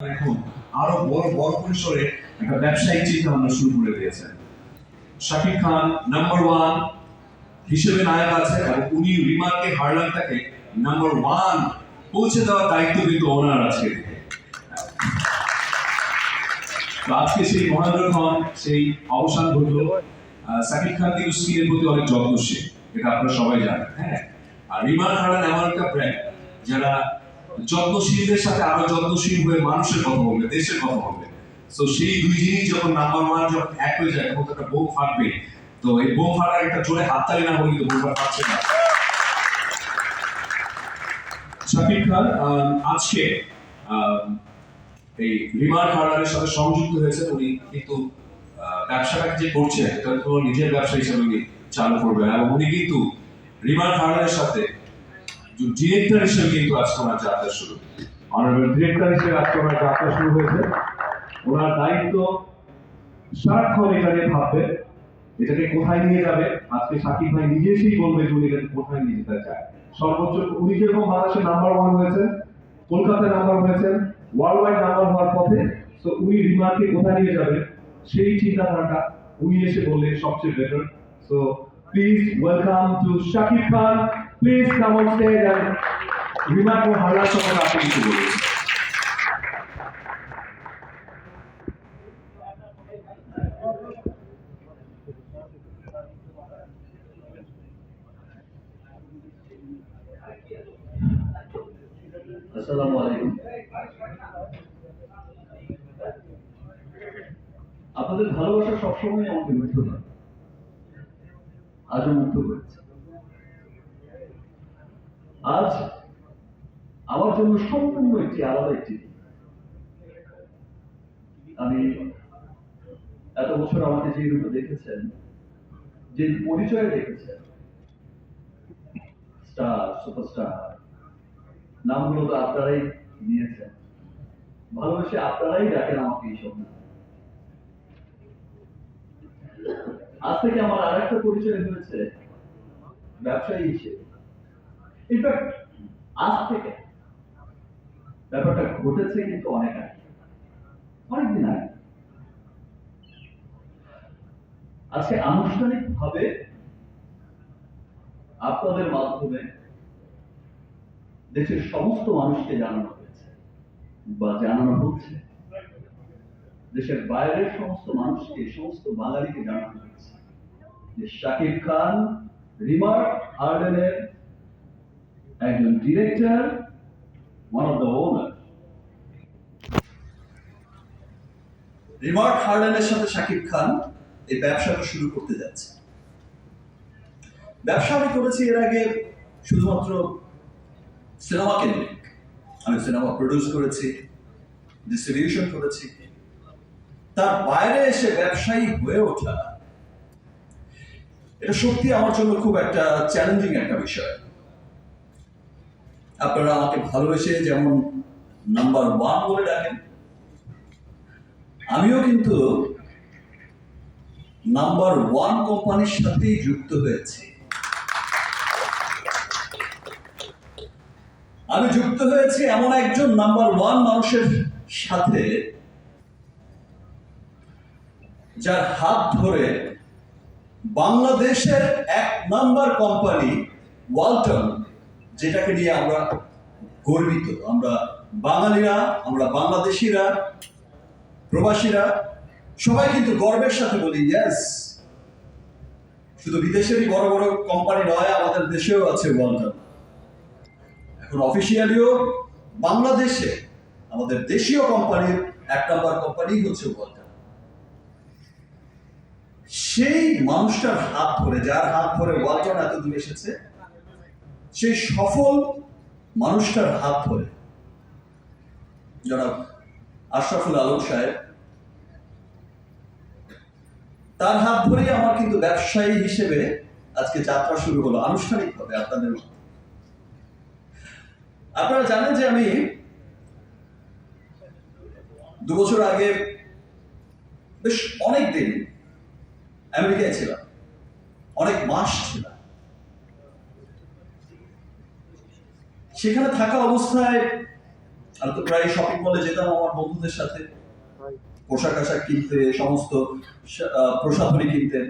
এখন আরও বড় বড় পরিসরে একটা ব্যবসায়িক চিন্তা ভাবনা শুরু করে দিয়েছেন। শাকিব খান নাম্বার ওয়ান হিসেবে নায়ক আছে এবং উনি রিমার্কে হারলানটাকে নাম্বার ওয়ান পৌঁছে দেওয়ার দায়িত্ব কিন্তু ওনার তো আজকে সেই মহেন্দ্র খান, সেই অবসান ঘটলো। সাকিব খান কিন্তু স্কিনের প্রতি অনেক যত্নশীল, এটা আপনারা সবাই জানেন হ্যাঁ? আর রিমার হারান এমন একটা ব্র্যান্ড যারা যত্নশীলদের সাথে আরও যত্নশীল হয়ে মানুষের কথা বলবে, দেশের কথা বলবে। তো সেই দুই জিনিস যখন নাম্বার ওয়ান যখন এক হয়ে যায়, তখন একটা বোম ফাটবে। তো এই বোম ফাটার একটা জোরে হাততালি না হলে কিন্তু বোমটা ফাটছে না। শাকিব খান আজকে এই রিমার হারানের সাথে সংযুক্ত হয়েছে উনি কিন্তু ব্যবসাটাকে যে করছে এটা তো নিজের ব্যবসা হিসেবে চালু করবেন। এবং উনি কিন্তু রিমার হারানের সাথে ডিরেক্টর হিসেবে কিন্তু আজকে যাত্রা শুরু অনারেবল ডিরেক্টর হিসেবে আজকে যাত্রা শুরু হয়েছে। ওনার দায়িত্ব সারাক্ষণ এটা নিয়ে ভাববে এটাকে কোথায় নিয়ে যাবে? আজকে সাকিব ভাই নিজে এসেই বলবে যে উনি কোথায় নিয়ে যেতে চায়। সর্বোচ্চ উনি যেরকম নাম্বার ওয়ান কলকাতায় নাম্বার ওয়ার্ল্ড ওয়াইড নাম্বার হওয়ার পথে তো উনি রিমার্কে কোথায় নিয়ে যাবেন সেই চিন্তাধারাটা উনি এসে বললে সবচেয়ে better so please welcome to Khan please come on stage and Remark ও হাল্লার সম্পর্কে আপনি কিছু বলুন আসসালামু আলাইকুম আপনাদের ভালোবাসা সবসময় আমাকে মুগ্ধ করে। আজও মুগ্ধ করেছে আজ আমার জন্য সম্পূর্ণ একটি আলাদা একটি আমি এত বছর আমাকে যে রূপে দেখেছেন, যে পরিচয় দেখেছেন, স্টার, সুপারস্টার, নামগুলো তো আপনারাই দিয়েছেন ভালোবেসে আপনারাই ডাকেন আমাকে এইসব নাম। আজ থেকে আমার আর একটা পরিচয় হয়েছে ব্যবসায়ী হিসেবে। ইনফ্যাক্ট আজ থেকে। ব্যাপারটা ঘটেছে কিন্তু অনেক আগে। অনেকদিন আগে। আজকে আনুষ্ঠানিকভাবে আপনাদের মাধ্যমে দেশের সমস্ত মানুষকে জানানো হয়েছে বা জানানো হচ্ছে। দেশের বাইরের সমস্ত মানুষকে, সমস্ত বাঙালিকে জানানো হয়েছে। যে শাকিব খান রিমার হার্ডেনের একজন director one of the owner Remark হার্ডেনের সাথে শাকিব খান এই ব্যবসাটা শুরু করতে যাচ্ছে। ব্যবসা আমি করেছি এর আগে শুধুমাত্র সিনেমা কেন্দ্রিক। আমি সিনেমা প্রডিউস করেছি ডিস্ট্রিবিউশন করেছি। তার বাইরে এসে ব্যবসায়ী হয়ে ওঠা, এটা সত্যি আমার জন্য খুব একটা চ্যালেঞ্জিং একটা বিষয়। আপনারা আমাকে ভালোবেসে যেমন নাম্বার ওয়ান বলে ডাকেন, আমিও কিন্তু নাম্বার ওয়ান কোম্পানির সাথেই যুক্ত হয়েছি। আমি যুক্ত হয়েছি এমন একজন নাম্বার ওয়ান মানুষের সাথে, যার হাত ধরে বাংলাদেশের এক নাম্বার কোম্পানি ওয়ালটন যেটাকে নিয়ে আমরা গর্বিত। আমরা বাঙালিরা, আমরা বাংলাদেশিরা, প্রবাসীরা, সবাই কিন্তু গর্বের সাথে বলি ইয়েস শুধু বিদেশেরই বড় বড় কোম্পানি নয়, আমাদের দেশেও আছে ওয়ালটন এখন অফিসিয়ালিও বাংলাদেশে আমাদের দেশীয় কোম্পানির এক নম্বর কোম্পানি হচ্ছে ওয়ালটন সেই মানুষটার হাত ধরে, যার হাত ধরে ওয়ালটন এত এসেছে সেই সফল মানুষটার হাত ধরে। জনাব আশরাফুল আলম সাহেব, তার হাত ধরেই আমার কিন্তু ব্যবসায়ী হিসেবে আজকে যাত্রা শুরু হলো আনুষ্ঠানিকভাবে আপনাদের আপনারা জানেন যে আমি দু বছর আগে বেশ অনেক দিন আমেরিকায় ছিলাম, অনেক মাস ছিলাম। সেখানে থাকা অবস্থায় আমি তো প্রায় শপিং মলে যেতাম আমার বন্ধুদের সাথে। পোশাক আশাক কিনতে, সমস্ত প্রসাধনী কিনতে।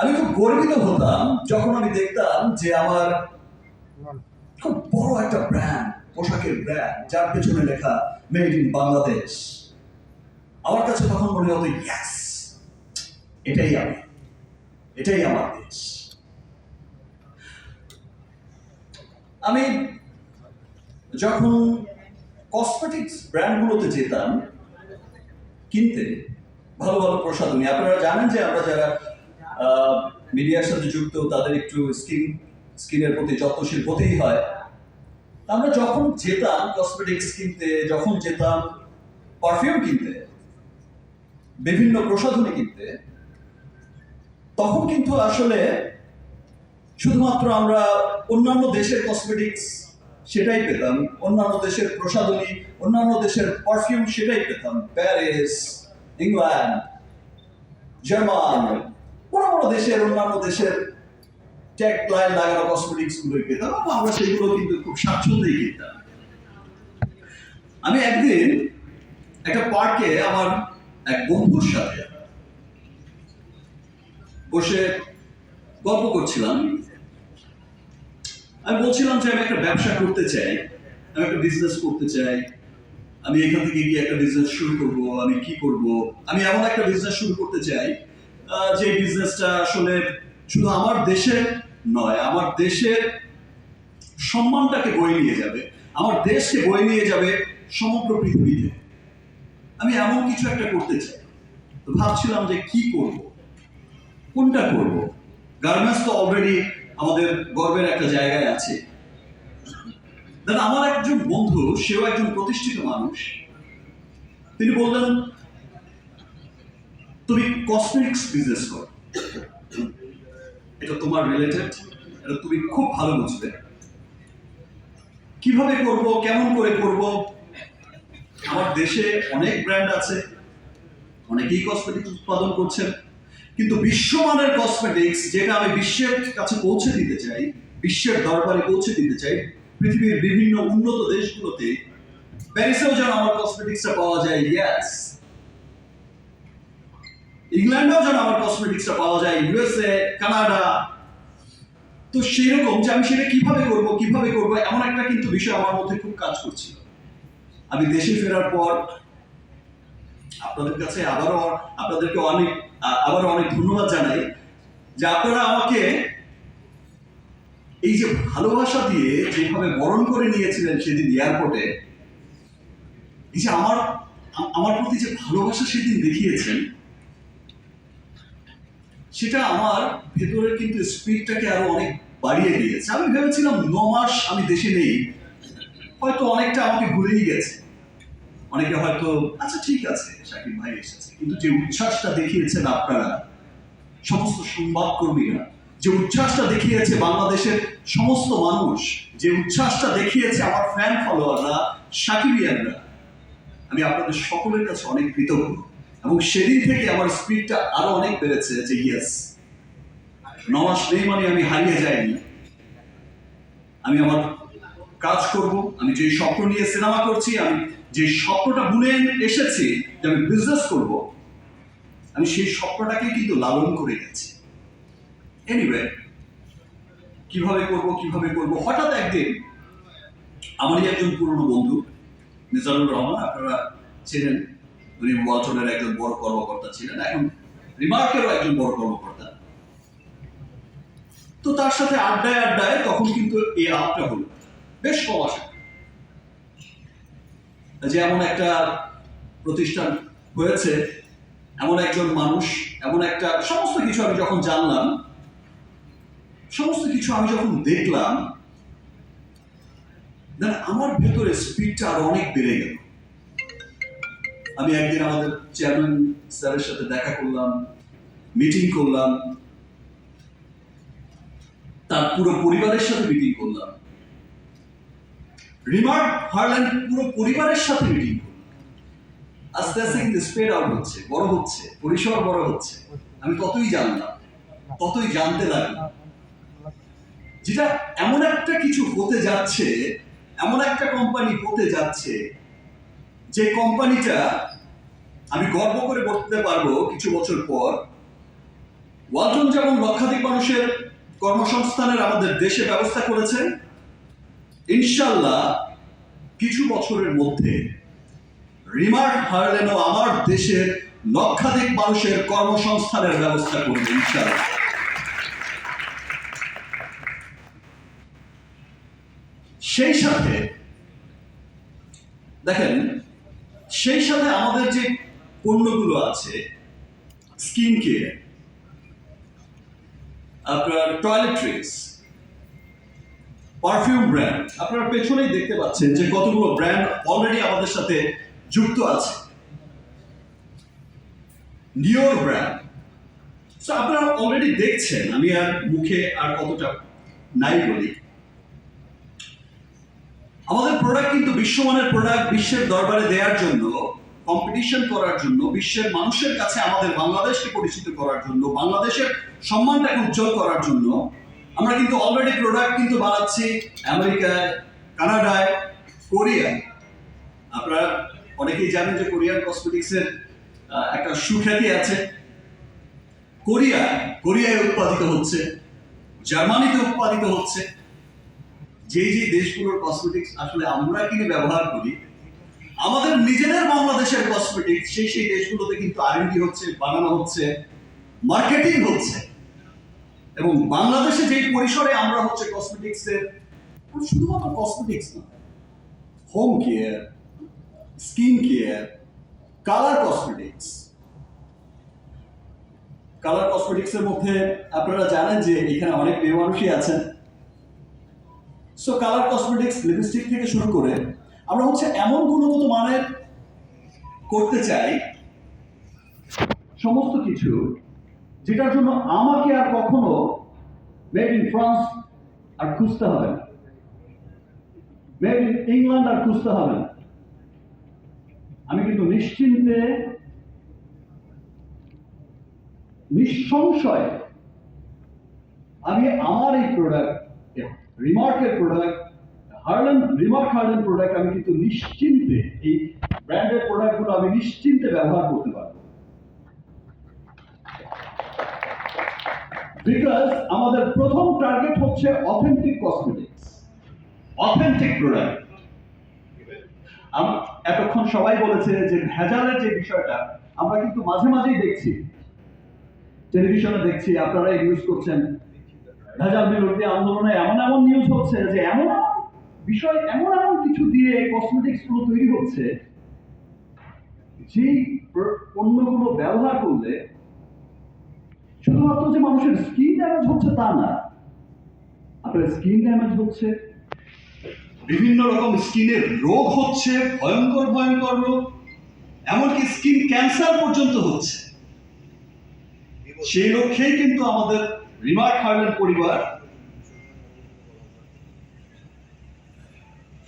আমি খুব গর্বিত হতাম যখন আমি দেখতাম যে আমার খুব বড় একটা ব্র্যান্ড পোশাকের ব্র্যান্ড যার পেছনে লেখা মেড ইন বাংলাদেশ আমার কাছে তখন মনে হতো ইয়াস এটাই আমি, এটাই আমার দেশ। আমি যখন কসমেটিক্স ব্র্যান্ডগুলোতে যেতাম, কিনতে, ভালো ভালো প্রসাধনী, আপনারা জানেন যে আমরা যারা মিডিয়ার সাথে যুক্ত, তাদের একটু স্কিন স্কিনের প্রতি যত্নশীল হতেই হয়। আমরা যখন যেতাম কসমেটিক্স কিনতে, যখন যেতাম পারফিউম কিনতে, বিভিন্ন প্রসাধনী কিনতে, তখন কিন্তু আসলে শুধুমাত্র আমরা অন্যান্য দেশের কসমেটিক্স সেটাই পেতাম, অন্যান্য দেশের প্রসাধনী, অন্যান্য দেশের পারফিউম সেটাই পেতাম। প্যারিস ইংল্যান্ড জার্মান বড় বড় দেশের, অন্যান্য দেশের ট্যাগ লাইন লাগানো কসমেটিক্স পেতাম আমরা সেগুলো কিন্তু খুব স্বাচ্ছন্দ্যেই কিনতাম। আমি একদিন একটা পার্কে আমার এক বন্ধুর সাথে বসে গল্প করছিলাম। আমি বলছিলাম যে আমি একটা ব্যবসা করতে চাই, আমি একটা বিজনেস করতে চাই। আমি এখান থেকে গিয়ে একটা বিজনেস শুরু করব, আমি কি করব? আমি এমন একটা বিজনেস শুরু করতে চাই যে বিজনেসটা আসলে শুধু আমার দেশের নয়, আমার দেশের সম্মানটাকে বয়ে নিয়ে যাবে, আমার দেশকে বয়ে নিয়ে যাবে সমগ্র পৃথিবীতে। আমি এমন কিছু একটা করতে চাই। তো ভাবছিলাম যে কি করব? কোনটা করব? গার্মেন্টস তো অলরেডি আমাদের গর্বের একটা জায়গায় আছে। দেন আমার একজন বন্ধু, সেও একজন প্রতিষ্ঠিত মানুষ। তিনি বললেন, তুমি কসমেটিক্স বিজনেস করো। এটা তোমার রিলেটেড এটা তুমি খুব ভালো বুঝবে। কীভাবে করব, কেমন করে করব? আমার দেশে অনেক ব্র্যান্ড আছে, অনেকেই কসমেটিক্স উৎপাদন করছেন। কিন্তু বিশ্বমানের কসমেটিক্স যেটা আমি বিশ্বের কাছে পৌঁছে দিতে চাই, বিশ্বের দরবারে পৌঁছে দিতে চাই, পৃথিবীর বিভিন্ন উন্নত দেশগুলোতে, প্যারিসেও যেন আমার কসমেটিক্সটা পাওয়া যায় ইয়াস ইংল্যান্ডেও যেন আমার কসমেটিক্সটা পাওয়া যায় ইউএসএ কানাডা তো সেরকম যে আমি সেটা কীভাবে করব কীভাবে করব, এমন একটা কিন্তু বিষয় আমার মধ্যে খুব কাজ করছিল। আমি দেশে ফেরার পর আপনাদের কাছে আবারও আপনাদেরকে অনেক, আবারও অনেক ধন্যবাদ জানাই যে আপনারা আমাকে এই যে ভালোবাসা দিয়ে যেভাবে বরণ করে নিয়েছিলেন সেদিন এয়ারপোর্টে এই যে আমার আমার প্রতি যে ভালোবাসা সেদিন দেখিয়েছেন, সেটা আমার ভেতরের কিন্তু স্পিডটাকে আরও অনেক বাড়িয়ে দিয়েছে। আমি ভেবেছিলাম ন মাস আমি দেশে নেই, হয়তো অনেকটা আমাকে ভুলেই গেছে। অনেকে হয়তো আচ্ছা ঠিক আছে, শাকিব ভাই এসেছে। কিন্তু যে উচ্ছ্বাসটা দেখিয়েছেন আপনারা, সমস্ত সংবাদ কর্মীরা যে উচ্ছ্বাসটা দেখিয়েছে বাংলাদেশের সমস্ত মানুষ, যে উচ্ছ্বাসটা দেখিয়েছে আমার ফ্যান ফলোয়াররা সাকিবিয়ানরা আমি আপনাদের সকলের কাছে অনেক কৃতজ্ঞ। এবং সেদিন থেকে আমার স্পিডটা আরও অনেক বেড়েছে যে, ইয়েস নমাস নেই মানে আমি হারিয়ে যাইনি। আমি আমার কাজ করব, আমি যে স্বপ্ন নিয়ে সিনেমা করছি, আমি যে স্বপ্নটা বুনে এসেছি যে আমি বিজনেস করব, আমি সেই স্বপ্নটাকে কিন্তু লালন করে গেছি এনিওয়ে কীভাবে করব কীভাবে করব? হঠাৎ একদিন আমারই একজন পুরনো বন্ধু নিজানুর রহমান, আপনারা ছিলেন উনি ওয়ালটনের একজন বড় কর্মকর্তা ছিলেন, এখন রিমার্কেরও একজন বড় কর্মকর্তা। তো তার সাথে আড্ডায় আড্ডায় তখন কিন্তু এই আলাপটা হলো। বেশ কম আসে যে এমন একটা প্রতিষ্ঠান হয়েছে, এমন একজন মানুষ, এমন একটা সমস্ত কিছু আমি যখন জানলাম, সমস্ত কিছু আমি যখন দেখলাম দেন আমার ভেতরে স্পিডটা আরও অনেক বেড়ে গেল। আমি একদিন আমাদের চেয়ারম্যান স্যারের সাথে দেখা করলাম মিটিং করলাম, তার পুরো পরিবারের সাথে মিটিং করলাম। রিমার্ক হারল্যান্ড পুরো পরিবারের সাথে মিটিং আস্তে আস্তে কিন্তু স্প্রেড আউট হচ্ছে, বড় হচ্ছে পরিসর বড় হচ্ছে। আমি ততই জানলাম, ততই জানতে লাগলাম। যেটা এমন একটা কিছু হতে যাচ্ছে, এমন একটা কোম্পানি হতে যাচ্ছে, যে কোম্পানিটা আমি গর্ব করে বলতে পারব কিছু বছর পর, ওয়ালটন যেমন লক্ষাধিক মানুষের কর্মসংস্থানের আমাদের দেশে ব্যবস্থা করেছে ইনশাল্লাহ কিছু বছরের মধ্যে রিমার্ক হারলেন আমার দেশের লক্ষাধিক মানুষের কর্মসংস্থানের ব্যবস্থা করবে ইনশাল্লাহ সেই সাথে, দেখেন, সেই সাথে আমাদের যে পণ্যগুলো আছে, স্কিন কেয়ার, আপনার টয়লেট্রিক্স পারফিউম ব্র্যান্ড আপনারা পেছনেই দেখতে পাচ্ছেন যে কতগুলো ব্র্যান্ড অলরেডি আমাদের সাথে যুক্ত আছে। নিওর ব্র্যান্ড আপনারা অলরেডি দেখছেন, আমি আর মুখে আর কতটা নাই বলি। আমাদের প্রোডাক্ট কিন্তু বিশ্বমানের প্রোডাক্ট বিশ্বের দরবারে দেওয়ার জন্য কম্পিটিশন করার জন্য, বিশ্বের মানুষের কাছে আমাদের বাংলাদেশকে পরিচিত করার জন্য, বাংলাদেশের সম্মানটাকে উজ্জ্বল করার জন্য আমরা কিন্তু অলরেডি প্রোডাক্ট কিন্তু বানাচ্ছি আমেরিকায়, কানাডায়, কোরিয়ায়। আপনারা অনেকেই জানেন যে কোরিয়ান কসমেটিক্সের একটা সুখ্যাতি আছে। কোরিয়া কোরিয়ায় উৎপাদিত হচ্ছে, জার্মানিতে উৎপাদিত হচ্ছে। যে যে দেশগুলোর কসমেটিক্স আসলে আমরা কিনে ব্যবহার করি, আমাদের নিজেদের বাংলাদেশের কসমেটিক্স সেই সেই দেশগুলোতে কিন্তু আরএনডি হচ্ছে, বানানো হচ্ছে মার্কেটিং হচ্ছে। এবং বাংলাদেশে যে পরিসরে আমরা হচ্ছে কসমেটিক্সের শুধুমাত্র কসমেটিক্স না home care skin care colour cosmetics colour কসমেটিক্সের মধ্যে আপনারা জানেন যে এখানে অনেক মেয়ে মানুষই আছেন। সো কালার কসমেটিক্স লিপস্টিক থেকে শুরু করে আমরা হচ্ছে এমন গুণগত মানের করতে চাই, সমস্ত কিছু যেটার জন্য আমাকে আর কখনো মেড ইন ফ্রান্স আর খুঁজতে হবে না। মেড ইন ইংল্যান্ড আর খুঁজতে হবে না। আমি কিন্তু নিশ্চিন্তে, নিঃসংশয়ে আমি আমার এই প্রোডাক্ট রিমার্কের product Herlan remark Herlan product আমি কিন্তু নিশ্চিন্তে, এই ব্র্যান্ডের প্রোডাক্টগুলো আমি নিশ্চিন্তে ব্যবহার করতে পারব। বিকজ আমাদের প্রথম টার্গেট হচ্ছে অথেন্টিক কসমেটিক্স অথেন্টিক প্রোডাক্ট এতক্ষণ সবাই বলেছে যে ভেজালের যে বিষয়টা, আমরা কিন্তু মাঝে মাঝেই দেখছি। টেলিভিশনে দেখছি, আপনারা ইউজ করছেন। ভেজাল বিরোধী আন্দোলনে এমন এমন নিউজ হচ্ছে যে এমন এমন বিষয়, এমন এমন কিছু দিয়ে কসমেটিক্সগুলো তৈরি হচ্ছে। প্র- পণ্যগুলো ব্যবহার করলে শুধুমাত্র যে মানুষের স্কিন ড্যামেজ হচ্ছে তা না, আপনার স্কিন ড্যামেজ হচ্ছে, বিভিন্ন রকম স্কিনের রোগ হচ্ছে, ভয়ঙ্কর ভয়ঙ্কর রোগ, এমনকি স্কিন ক্যান্সার পর্যন্ত হচ্ছে। সেই লক্ষ্যেই কিন্তু আমাদের রিমার্ক হার্লেন পরিবার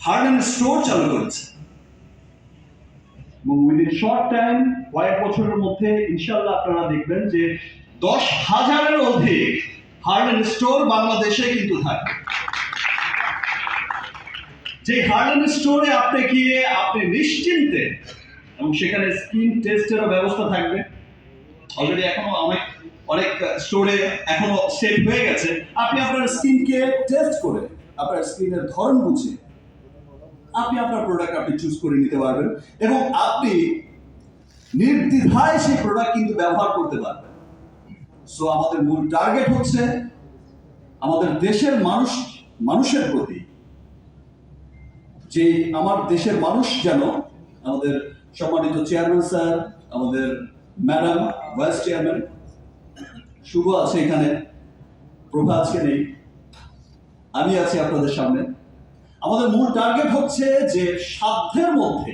হার্লেন স্টোর চালু করেছে। এবং উইদিন শর্ট টাইম কয়েক বছরের মধ্যে ইনশাল্লাহ আপনারা দেখবেন যে দশ হাজারের অধিক হার্লেন স্টোর বাংলাদেশে কিন্তু থাকবে যে হার্লেন স্টোরে আপনি গিয়ে আপনি নিশ্চিন্তে এবং সেখানে স্কিন টেস্টেরও ব্যবস্থা থাকবে। অলরেডি এখনও অনেক অনেক স্টোরে এখনও সেট হয়ে গেছে। আপনি আপনার স্কিনকে টেস্ট করে, আপনার স্কিনের ধরন বুঝে আপনি আপনার প্রোডাক্ট আপনি চুজ করে নিতে পারবেন এবং আপনি নির্দ্বিধায় সেই প্রোডাক্ট কিন্তু ব্যবহার করতে পারবেন। সো আমাদের মূল টার্গেট হচ্ছে আমাদের দেশের মানুষ, মানুষের প্রতি যে আমার দেশের মানুষ যেন আমাদের সম্মানিত চেয়ারম্যান স্যার আমাদের ম্যাডাম ভাইস চেয়ারম্যান শুভ আছে এখানে, প্রভা আজকে নেই, আমি আছি আপনাদের সামনে। আমাদের মূল টার্গেট হচ্ছে যে সাধ্যের মধ্যে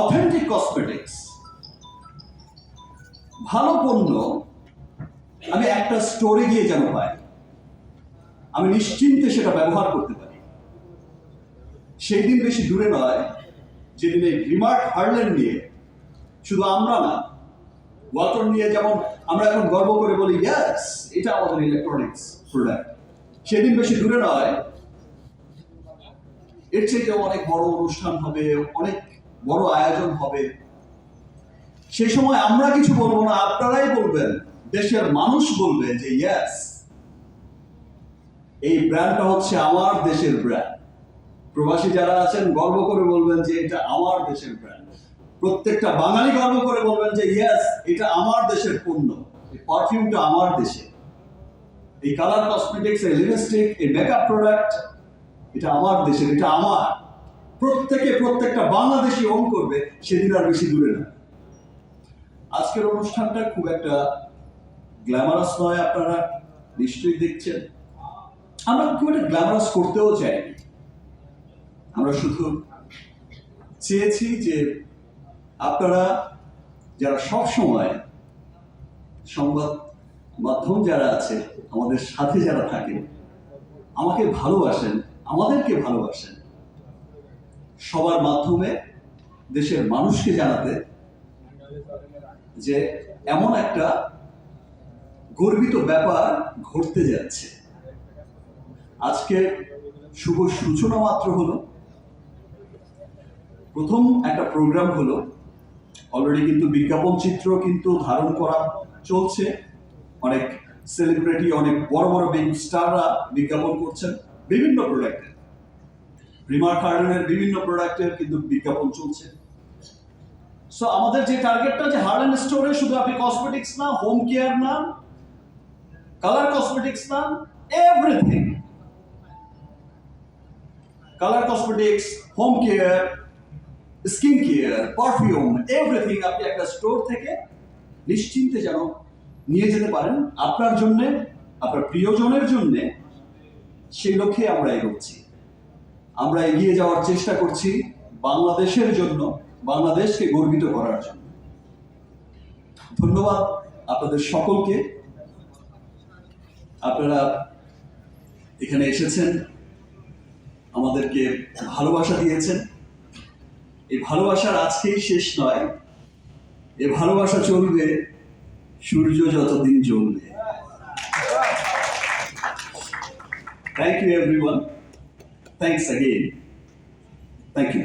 অথেন্টিক কসমেটিক্স ভালো পণ্য, আমি একটা স্টোরে গিয়ে যেন পাই। আমি নিশ্চিন্তে সেটা ব্যবহার করতে পারি। সেই দিন বেশি দূরে নয়, যেদিন এই রিমার্ক হার্লেন নিয়ে, শুধু আমরা না ওয়াটর নিয়ে যেমন আমরা এখন গর্ব করে বলি ইয়াস এটা আমাদের ইলেকট্রনিক্স প্রোডাক্ট সেদিন বেশি দূরে নয়, এর চেয়ে অনেক বড় অনুষ্ঠান হবে, অনেক বড় আয়োজন হবে। সেই সময় আমরা কিছু বলব না, আপনারাই বলবেন। দেশের মানুষ বলবে যে ইয়াস এই ব্র্যান্ডটা হচ্ছে আমার দেশের ব্র্যান্ড প্রবাসী যারা আছেন, গর্ব করে বলবেন যে, এটা আমার দেশের ব্র্যান্ড প্রত্যেকটা বাঙালি গর্ব করে বলবেন যে ইয়াস এটা আমার দেশের পণ্য। এই পারফিউমটা আমার দেশে। এই কালার কসমেটিক্স এই লিপস্টিক এই মেকআপ প্রোডাক্ট এটা আমার দেশের, এটা আমার। প্রত্যেকে প্রত্যেকটা বাংলাদেশি ওন করবে, সেদিন আর বেশি দূরে না। আজকের অনুষ্ঠানটা খুব একটা গ্ল্যামারাস নয়, আপনারা নিশ্চয়ই দেখছেন। আমরা খুব একটা গ্ল্যামারাস করতেও চাইনি আমরা শুধু চেয়েছি যে আপনারা যারা সব সময় সংবাদ মাধ্যম যারা আছে, আমাদের সাথে যারা থাকেন, আমাকে ভালোবাসেন, আমাদেরকে ভালোবাসেন, সবার মাধ্যমে দেশের মানুষকে জানাতে যে এমন একটা গর্বিত ব্যাপার ঘটতে যাচ্ছে। আজকে শুভ সূচনা মাত্র হলো। প্রথম একটা প্রোগ্রাম হলো। অলরেডি কিন্তু বিজ্ঞাপন চিত্র কিন্তু ধারণ করা চলছে। অনেক সেলিব্রিটি অনেক বড় বড় স্টাররা বিজ্ঞাপন করছেন বিভিন্ন প্রোডাক্টের রিমার কার্ডেনের বিভিন্ন প্রোডাক্টের কিন্তু বিজ্ঞাপন চলছে। সো আমাদের যে টার্গেটটা যে হার্ড অ্যান্ড স্টোরে শুধু আপনি কসমেটিক্স না হোম কেয়ার না কালার কসমেটিক্স না everything colour cosmetics home care skin care perfume everything আপনি একটা স্টোর থেকে নিশ্চিন্তে যেন নিয়ে যেতে পারেন। আপনার জন্যে, আপনার প্রিয়জনের জন্যে সেই লক্ষ্যে আমরা এগোচ্ছি। আমরা এগিয়ে যাওয়ার চেষ্টা করছি বাংলাদেশের জন্য। বাংলাদেশকে গর্বিত করার জন্য। ধন্যবাদ আপনাদের সকলকে। আপনারা এখানে এসেছেন, আমাদেরকে ভালোবাসা দিয়েছেন। এই ভালোবাসার আজকেই শেষ নয়। এ ভালোবাসা চলবে, সূর্য যতদিন জ্বলবে। Thank you everyone thanks again thank you